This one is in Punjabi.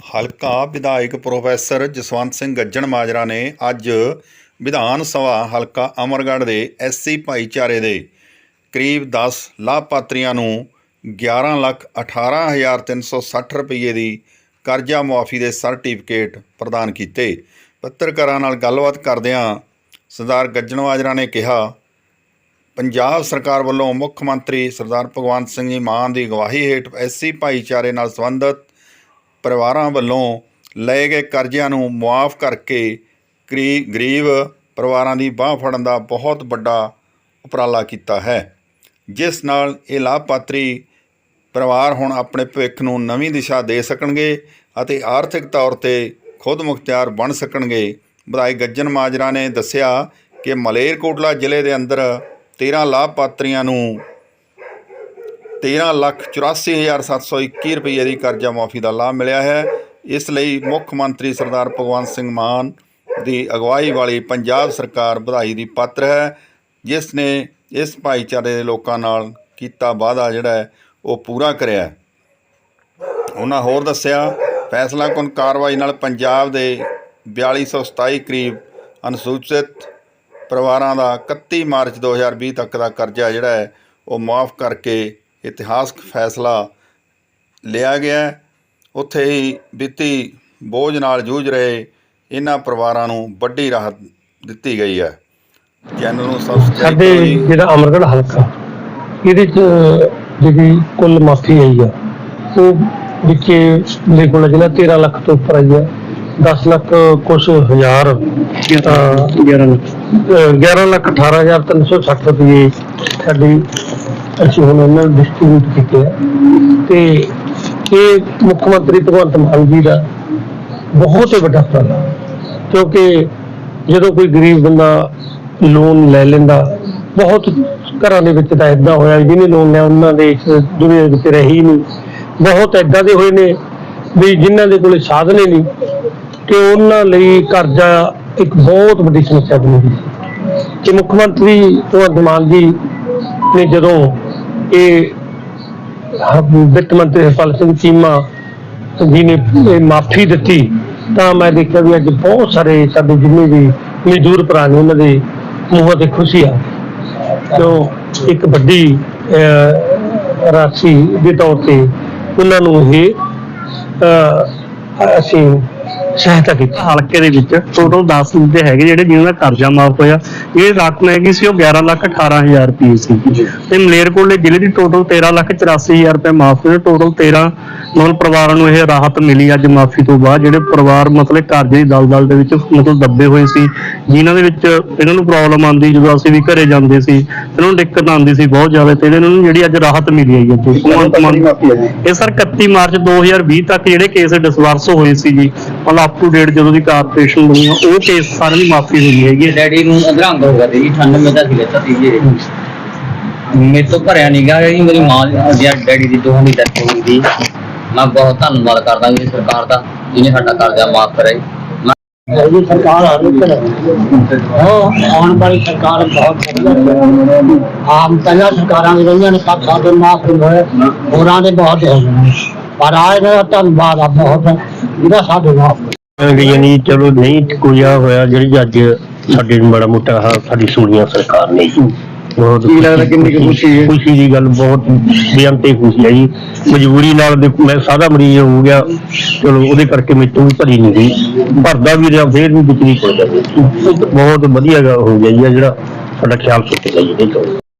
ਹਲਕਾ ਵਿਧਾਇਕ ਪ੍ਰੋਫੈਸਰ ਜਸਵੰਤ ਸਿੰਘ ਗੱਜਣ ਮਾਜਰਾ ਨੇ ਅੱਜ ਵਿਧਾਨ ਸਭਾ ਹਲਕਾ ਅਮਰਗੜ੍ਹ ਦੇ ਐਸਸੀ ਭਾਈਚਾਰੇ ਦੇ ਕਰੀਬ 10 ਲਾਭਪਾਤਰੀਆਂ ਨੂੰ 11 ਲੱਖ 18360 ਰੁਪਏ ਦੀ ਕਰਜ਼ਾ ਮੁਆਫੀ ਦੇ ਸਰਟੀਫਿਕੇਟ ਪ੍ਰਦਾਨ ਕੀਤੇ। ਪੱਤਰਕਾਰਾਂ ਨਾਲ ਗੱਲਬਾਤ ਕਰਦਿਆਂ ਸਰਦਾਰ ਗੱਜਣ ਮਾਜਰਾ ਨੇ ਕਿਹਾ, ਪੰਜਾਬ ਸਰਕਾਰ ਵੱਲੋਂ ਮੁੱਖ ਮੰਤਰੀ ਸਰਦਾਰ ਭਗਵੰਤ ਸਿੰਘ ਜੀ ਮਾਨ ਦੀ ਅਗਵਾਈ ਹੇਠ ਐਸਸੀ ਭਾਈਚਾਰੇ ਨਾਲ ਸੰਬੰਧਿਤ ਪਰਿਵਾਰਾਂ ਵੱਲੋਂ ਲਏ ਗਏ ਕਰਜ਼ਿਆਂ ਨੂੰ ਮੁਆਫ ਕਰਕੇ ਗਰੀ- ਗਰੀਬ ਪਰਿਵਾਰਾਂ ਦੀ ਬਾਹ ਫੜਨ ਦਾ ਬਹੁਤ ਵੱਡਾ ਉਪਰਾਲਾ ਕੀਤਾ ਹੈ। ਜਿਸ ਨਾਲ ਇਹ ਲਾਭਪਾਤਰੀ ਪਰਿਵਾਰ ਹੁਣ ਆਪਣੇ ਭਵਿੱਖ ਨੂੰ ਨਵੀਂ ਦਿਸ਼ਾ ਦੇ ਸਕਣਗੇ ਅਤੇ ਆਰਥਿਕ ਤੌਰ ਤੇ ਖੁਦ ਮੁਖਤਿਆਰ ਬਣ ਸਕਣਗੇ। ਵਿਧਾਇਕ ਗੱਜਨ ਮਾਜਰਾ ਨੇ ਦੱਸਿਆ ਕਿ ਮਲੇਰਕੋਟਲਾ ਜ਼ਿਲ੍ਹੇ ਦੇ ਅੰਦਰ 13 ਲਾਭਪਾਤਰੀਆਂ ਨੂੰ 13 ਲੱਖ 84721 ਰੁਪਏ ਦੀ ਕਰਜ਼ਾ ਮਾਫੀ ਦਾ ਲਾਭ ਮਿਲਿਆ ਹੈ। ਇਸ ਲਈ ਮੁੱਖ ਮੰਤਰੀ ਸਰਦਾਰ ਭਗਵੰਤ ਸਿੰਘ ਮਾਨ ਦੀ ਅਗਵਾਈ ਵਾਲੀ ਪੰਜਾਬ ਸਰਕਾਰ ਵਧਾਈ ਦੀ ਪਾਤਰ ਹੈ, ਜਿਸ ਨੇ ਇਸ ਭਾਈਚਾਰੇ ਦੇ ਲੋਕਾਂ ਨਾਲ ਕੀਤਾ ਵਾਅਦਾ ਜਿਹੜਾ ਉਹ ਪੂਰਾ ਕਰਿਆ ਉਹਨਾਂ ਹੋਰ ਦੱਸਿਆ, ਫੈਸਲਾ ਕੁਨ ਕਾਰਵਾਈ ਨਾਲ ਪੰਜਾਬ ਦੇ 4227 ਕਰੀਬ ਅਨੁਸੂਚਿਤ ਪਰਿਵਾਰਾਂ ਦਾ 31 ਮਾਰਚ 2020 ਤੱਕ ਦਾ ਕਰਜ਼ਾ ਜਿਹੜਾ ਹੈ, ਉਹ ਮਾਫ ਕਰਕੇ ਇਤਿਹਾਸਕ ਫੈਸਲਾ ਲਿਆ ਗਿਆ ਹੈ। ਉੱਥੇ ਹੀ ਵਿੱਤੀ ਬੋਝ ਨਾਲ ਜੂਝ ਰਹੇ ਇਹਨਾਂ ਪਰਿਵਾਰਾਂ ਨੂੰ ਵੱਡੀ ਰਾਹਤ ਦਿੱਤੀ ਗਈ ਹੈ। ਚੈਨਲ ਨੂੰ ਸਬਸਕ੍ਰਾਈਬ ਸਾਡੇ ਜਿਹੜਾ ਅਮਰਗੜ੍ਹ ਹਲਕਾ ਇਹਦੇ ਚ ਜਿਹੜੀ ਕੁੱਲ ਮਾਫੀ ਆਈ ਆ ਉਹ ਵਿੱਚੇ ਮੇਰੇ ਕੋਲ ਜਿਹੜਾ 13 ਲੱਖ ਤੋਂ ਉੱਪਰ ਆਈ ਆ। 10 ਲੱਖ ਕੁਛ ਹਜ਼ਾਰ ਤਾਂ 11 ਲੱਖ 11 ਲੱਖ 18360 ਰੁਪਏ ਸਾਡੀ ਅਸੀਂ ਹੁਣ ਉਹਨਾਂ ਨੂੰ ਡਿਸਟ੍ਰੀਬਿਊਟ ਕੀਤੇ ਆ। ਤੇ ਇਹ ਮੁੱਖ ਮੰਤਰੀ ਭਗਵੰਤ ਮਾਨ ਜੀ ਦਾ ਬਹੁਤ ਹੀ ਵੱਡਾ ਉਪਰਾਲਾ ਕਿਉਂਕਿ ਜਦੋਂ ਕੋਈ ਗਰੀਬ ਬੰਦਾ ਲੋਨ ਲੈ ਲੈਂਦਾ, ਬਹੁਤ ਘਰਾਂ ਦੇ ਵਿੱਚ ਤਾਂ ਇਦਾਂ ਹੋਇਆ ਜਿਹਨੇ ਲੋਨ ਲਿਆ, ਉਹਨਾਂ ਦੇ ਇਸ ਦੁਨੀਆ ਵਿੱਚ ਰਹੀ ਹੀ ਨਹੀਂ। ਬਹੁਤ ਇਦਾਂ ਦੇ ਹੋਏ ਨੇ ਵੀ ਜਿਨ੍ਹਾਂ ਦੇ ਕੋਲੇ ਸਾਧਨ ਹੀ ਨਹੀਂ, ਤੇ ਉਹਨਾਂ ਲਈ ਕਰਜ਼ਾ ਇੱਕ ਬਹੁਤ ਵੱਡੀ ਸਮੱਸਿਆ ਬਣੀ ਕਿ ਮੁੱਖ ਮੰਤਰੀ ਭਗਵੰਤ ਮਾਨ ਜੀ ਨੇ ਜਦੋਂ ਇਹ ਵਿੱਤ ਮੰਤਰੀ ਹਰਪਾਲ ਸਿੰਘ ਚੀਮਾ ਜੀ ਨੇ ਇਹ ਮਾਫੀ ਦਿੱਤੀ, ਤਾਂ ਮੈਂ ਦੇਖਿਆ ਵੀ ਅੱਜ ਬਹੁਤ ਸਾਰੇ ਸਾਡੇ ਜਿੰਨੇ ਵੀ ਮਜ਼ਦੂਰ ਭਰਾ ਨੇ ਉਹਨਾਂ ਦੇ ਮੂੰਹਾਂ ਤੇ ਖੁਸ਼ੀ ਆ। ਕਿਉਂ ਇੱਕ ਵੱਡੀ ਰਾਸ਼ੀ ਦੇ ਤੌਰ ਤੇ ਉਹਨਾਂ ਨੂੰ ਇਹ ਅਸੀਂ ਸਹਾਇਤਾ ਕੀਤੀ। ਹਲਕੇ ਦੇ ਵਿੱਚ ਟੋਟਲ 10 ਦੇ ਹੈਗੇ ਜਿਹੜੇ ਜਿਨ੍ਹਾਂ ਦਾ ਕਰਜ਼ਾ ਮਾਫ ਹੋਇਆ। ਇਹ ਰਕਮ ਹੈਗੀ ਸੀ ਉਹ 11 ਲੱਖ 18000 ਰੁਪਏ ਸੀ। ਤੇ ਮਲੇਰਕੋਟਲੇ ਜ਼ਿਲ੍ਹੇ ਦੀ ਟੋਟਲ 13 ਲੱਖ 84000 ਰੁਪਏ ਮਾਫ ਹੋਏ। ਟੋਟਲ 13 ਮਤਲਬ ਪਰਿਵਾਰਾਂ ਨੂੰ ਇਹ ਰਾਹਤ ਮਿਲੀ ਅੱਜ ਮਾਫੀ ਤੋਂ ਬਾਅਦ। ਜਿਹੜੇ ਪਰਿਵਾਰ ਮਤਲਬ ਕਰਜ਼ੇ ਦੀ ਦਲਦਲ ਦੇ ਵਿੱਚ ਮਤਲਬ ਦੱਬੇ ਹੋਏ ਸੀ ਜਿਨ੍ਹਾਂ ਦੇ ਵਿੱਚ ਇਹਨਾਂ ਨੂੰ ਪ੍ਰੋਬਲਮ ਆਉਂਦੀ ਜਦੋਂ ਅਸੀਂ ਵੀ ਘਰੇ ਜਾਂਦੇ ਸੀ ਇਹਨਾਂ ਨੂੰ ਦਿੱਕਤ ਆਉਂਦੀ ਸੀ ਬਹੁਤ ਜ਼ਿਆਦਾ ਤੇ ਇਹਨਾਂ ਨੂੰ ਜਿਹੜੀ ਅੱਜ ਰਾਹਤ ਮਿਲੀ ਹੈ ਜੀ। ਇਹ ਸਰ 31 ਮਾਰਚ 2020 ਤੱਕ ਜਿਹੜੇ ਕੇਸ ਡਿਸਵਰਸ ਹੋਏ ਸੀ ਜੀ। ਮਤਲਬ ਅਪ ਟੂ ਡੇਟ ਜਦੋਂ ਦੀ ਕਾਰਪੋਰੇਸ਼ਨ ਬਣੀ ਆ ਉਹ ਕੇਸ ਸਾਰਿਆਂ ਦੀ ਮਾਫੀ ਹੋਈ ਹੈਗੀ ਹੈ। ਡੈਡੀ ਨੂੰ ਅਧਰੰਗ ਹੋ ਗਿਆ ਸੀ 98 ਦਾ ਸੀ ਲੈਤਾ ਸੀ ਜੀ ਮੇਰੇ ਤੋਂ ਭਰਿਆ ਨਹੀਂ ਗਿਆ ਜੀ ਮੇਰੀ ਮਾਂ ਦੀ ਡੈਡੀ ਦੀ ਦੋਹਾਂ ਦੀ ਡੈਥ ਹੋ ਗਈ ਸੀ। ਮੈਂ ਬਹੁਤ ਧੰਨਵਾਦ ਕਰਦਾ ਜੀ ਸਰਕਾਰ ਦਾ ਜਿਹਨੇ ਸਾਡਾ ਕਰਜ਼ਾ ਮਾਫ ਕਰਾਈ ਇਹ ਸਰਕਾਰ ਆ ਰਹੀ ਹੈ। ਉਹ ਆਉਣ ਵਾਲੀ ਸਰਕਾਰ ਬਹੁਤ ਵਧੀਆ ਆਮ ਪਹਿਲਾਂ ਸਰਕਾਰਾਂ ਵੀ ਰਹੀਆਂ ਨੇ ਸਭ ਸਾਡੇ ਮਾਫ ਹੋਏ ਹੋਰਾਂ ਦੇ ਬਹੁਤ ਹੋਏ ਨੇ। ਪਰ ਆਏ ਦਾ ਧੰਨਵਾਦ ਆ ਬਹੁਤ ਜਿਹੜਾ ਸਾਡੇ ਮਾਫ ਯਾਨੀ ਚਲੋ ਨਹੀਂ ਕੋਈ ਆ ਹੋਇਆ ਜਿਹੜੀ ਅੱਜ ਸਾਡੇ ਨੂੰ ਬੜਾ ਮੋਟਾ ਸਾਡੀ ਸੁਣੀਆਂ ਸਰਕਾਰ ਨੇ ਬਹੁਤ ਕੀ ਲੱਗਦਾ ਕਿੰਨੀ ਕੁ ਖੁਸ਼ੀ ਹੈ? ਖੁਸ਼ੀ ਦੀ ਗੱਲ ਬਹੁਤ ਬੇਅੰਤੇ ਖੁਸ਼ੀ ਹੈ ਜੀ। ਮਜਬੂਰੀ ਨਾਲ ਮੈਂ ਸਾਦਾ ਮਰੀਜ਼ ਹੋ ਗਿਆ। ਚਲੋ ਉਹਦੇ ਕਰਕੇ ਮੈਨੂੰ ਵੀ ਭਰੀ ਨਹੀਂ ਗਈ। ਭਰਦਾ ਵੀ ਰਿਹਾ ਫੇਰ ਵੀ ਬਿਜਲੀ ਕੋਲ ਜਾਂਦੀ ਬਹੁਤ ਵਧੀਆ ਹੋ ਗਿਆ ਜੀ ਜਿਹੜਾ ਸਾਡਾ ਖਿਆਲ ਸੁੱਤੇ ਗਿਆ ਜੀ